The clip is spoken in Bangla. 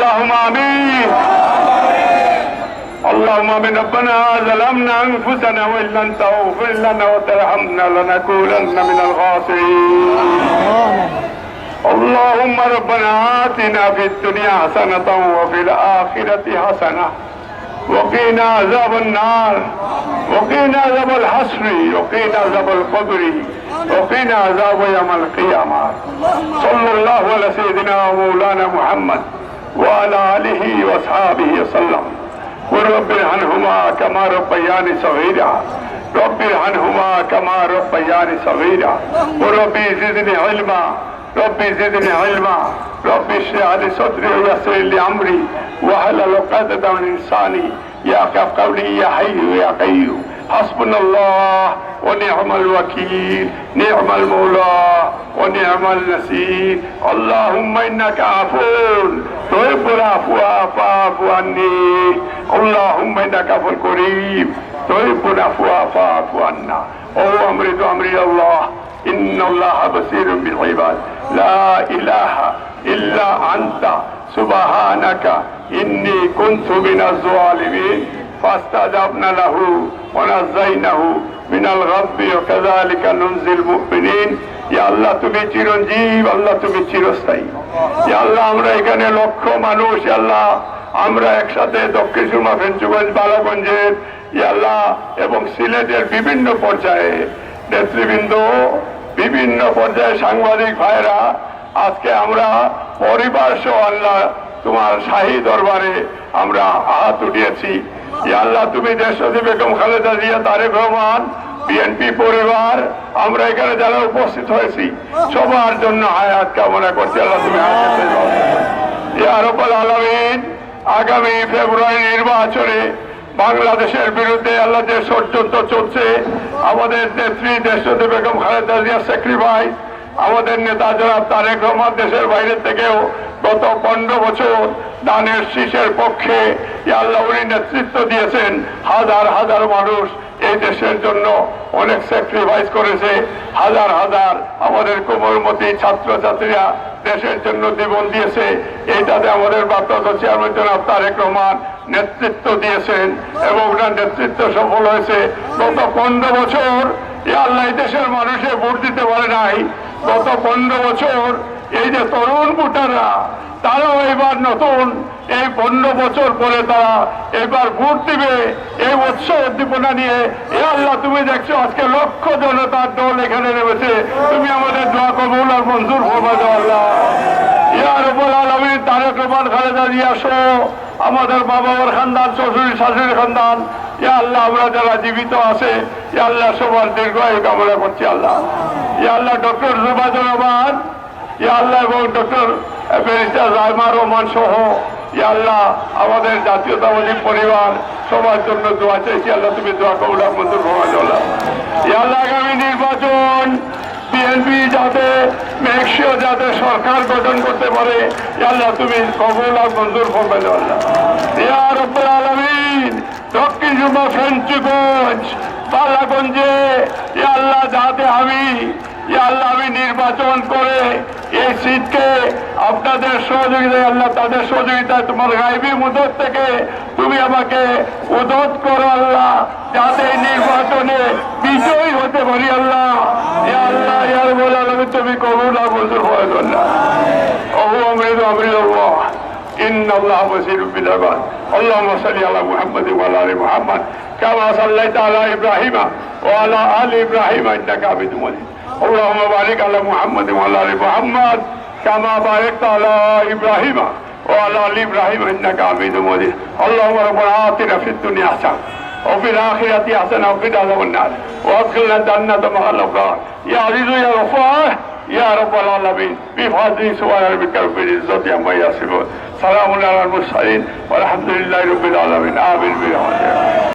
اللهم آمين. اللهم من ربنا ظلمنا أنفسنا وإن لم تغفر لنا وترحمنا لنكونن من الخاسرين. اللهم ربنا آتنا في الدنيا حسنة وفي الآخرة حسنة. وقنا عذاب النار. وقنا عذاب الحسر وقنا عذاب القبر. وقنا عذاب يوم القيامة. صلى الله على سيدنا ومولانا محمد. وعلى آله وأصحابه وسلم. ورب عنهما كما ربياني صغيرا. رب عنهما كما ربياني صغيرا. وربي زدني علما. ربي زدني علما. ربي اشرح لي صدري ويسر لي أمري. وأحلل عقدة من لساني. يا قولي يا حي يا قيوم. حسبنا الله ونعم الوكيل نعم المولى ونعم النصير اللهم إنك عفو تحب العفو فاعف عني. اللهم إنك عفو كريم تحب العفو فاعف عنا. أو امري امري الله إن الله بصير بالعباد. لا إله إلا أنت سبحانك إني كنت من الظالمين. فاستجبنا له ونزيناه من الغضب وكذلك ننزل المؤمنين ইয়া আল্লাহ তুমি চিরঞ্জীব আল্লাহ তুমি চিরস্থায়ী ইয়া আল্লাহ আমরা এখানে লক্ষ মানুষ ইয়া আল্লাহ আমরা একসাথে দক্ষিণ সুরমা ফেঞ্চুগঞ্জ বালাগঞ্জের ইয়া আল্লাহ এবং সিলেটের বিভিন্ন পর্যায়ে নেতৃবৃন্দ বিভিন্ন পর্যায়ে সাংবাদিক ভাইরা আজকে আমরা পরিবার সহ আল্লাহ তোমার শাহী দরবারে আমরা হাত উঠিয়েছি ইয়া আল্লাহ তুমি দেশপতি বেগম খালেদা জিয়া, তারেক রহমান, বিএনপি পরিবার, আমরা এখানে যারা উপস্থিত হয়েছি, সবার জন্য হায়াত কামনা করছি। আল্লাহ তুমি আলামিন আগামী ফেব্রুয়ারি নির্বাচনে বাংলাদেশের বিরুদ্ধে আল্লাহ যে ষড়যন্ত্র চলছে, আমাদের নেত্রী দেশপতি বেগম খালেদা জিয়া স্যাক্রিফাইস আমাদের নেতা জনাব তারেক রহমান দেশের বাইরে থেকেও গত পনেরো বছর দানের শীষের পক্ষে আল্লাহ উনি নেতৃত্ব দিয়েছেন হাজার হাজার মানুষ এই দেশের জন্য অনেক স্যাক্রিফাইস করেছে। হাজার হাজার আমাদের কোমলমতি ছাত্রছাত্রীরা দেশের জন্য জীবন দিয়েছে। এইটাতে আমাদের বাপ্তাত চেয়ারম্যান জনাব তারেক রহমান নেতৃত্ব দিয়েছেন এবং ওনার নেতৃত্ব সফল হয়েছে। গত পনেরো বছর আল্লাহ দেশের মানুষে ভোট দিতে পারে নাই। গত পনেরো বছর এই যে তরুণ ভোটাররা, তারাও এবার নতুন। এই পনেরো বছর পরে তারা এবার ভোট দিবে। এই উৎসব উদ্দীপনা নিয়ে, এ আল্লাহ, তুমি দেখছ আজকে লক্ষ জনতার দল এখানে নেমেছে। তুমি আমাদের দোয়া কবুল আর মঞ্জুর করবা আল্লাহ। ইয়ার উপর আলমী তারেক রহমান, খালেদা জিয়া সহ আমাদের মা বাবার খানদান শ্বশুর শাশুড়ির খানদান। ইয়া আল্লাহ, আমরা যারা জীবিত আছে, ইয়া আল্লাহ, সবার দীর্ঘায়ু কামনা করছি, আল্লাহ। ইয়া আল্লাহ, ডক্টর জুবাদুর রহমান ইয়া আল্লাহ এবং ডক্টর ব্যারিস্টার রায়মার রহমান সহ ইয়া আল্লাহ আমাদের জাতীয়তাবাদী পরিবার সবার জন্য দোয়া চাইছি। আল্লাহ তুমি দোয়া কবুল মঞ্জুর আল্লাহ ইয়া আল্লাহ। আগামী নির্বাচন, বিএনপি যাতে মেক্সিও যাতে সরকার গঠন করতে পারে আল্লাহ তুমি কবুল আর মঞ্জুর দাও আল্লাহ। ইয়া রব্বুল দক্ষিণ জুম্মা ফেঞ্চুগঞ্জ, বালাগঞ্জে আল্লাহ যাতে আমি আল্লাহ আমি নির্বাচন করে এই সিটকে আপনাদের সহযোগিতায় আল্লাহ তাদের সহযোগিতায় তোমার গাইবী মুদত থেকে তুমি আমাকে উদত করো আল্লাহ যাতে এই নির্বাচনে বিজয়ী হতে পারি আল্লাহ ইয়া আল্লাহ ইয়ার বলে আমি তুমি করুণা বলতে ভয় না অহু অমৃত অমৃত আল্লাহ إن الله بصير بالعباد اللهم صل على محمد وعلى آل محمد كما صليت على إبراهيم وعلى آل إبراهيم إنك حميد مجيد اللهم بارك على محمد وعلى آل محمد كما باركت على إبراهيم وعلى آل إبراهيم إنك حميد مجيد اللهم ربنا آتنا في الدنيا حسنة وفي الآخرة حسنة وقنا عذاب النار وأدخلنا الجنة مع الأبرار يا عزيز يا غفار يا رب العالمين بفضل سبحان ربك رب العزة عما يصفون سلام على المرسلين والحمد لله رب العالمين آمين برحمتك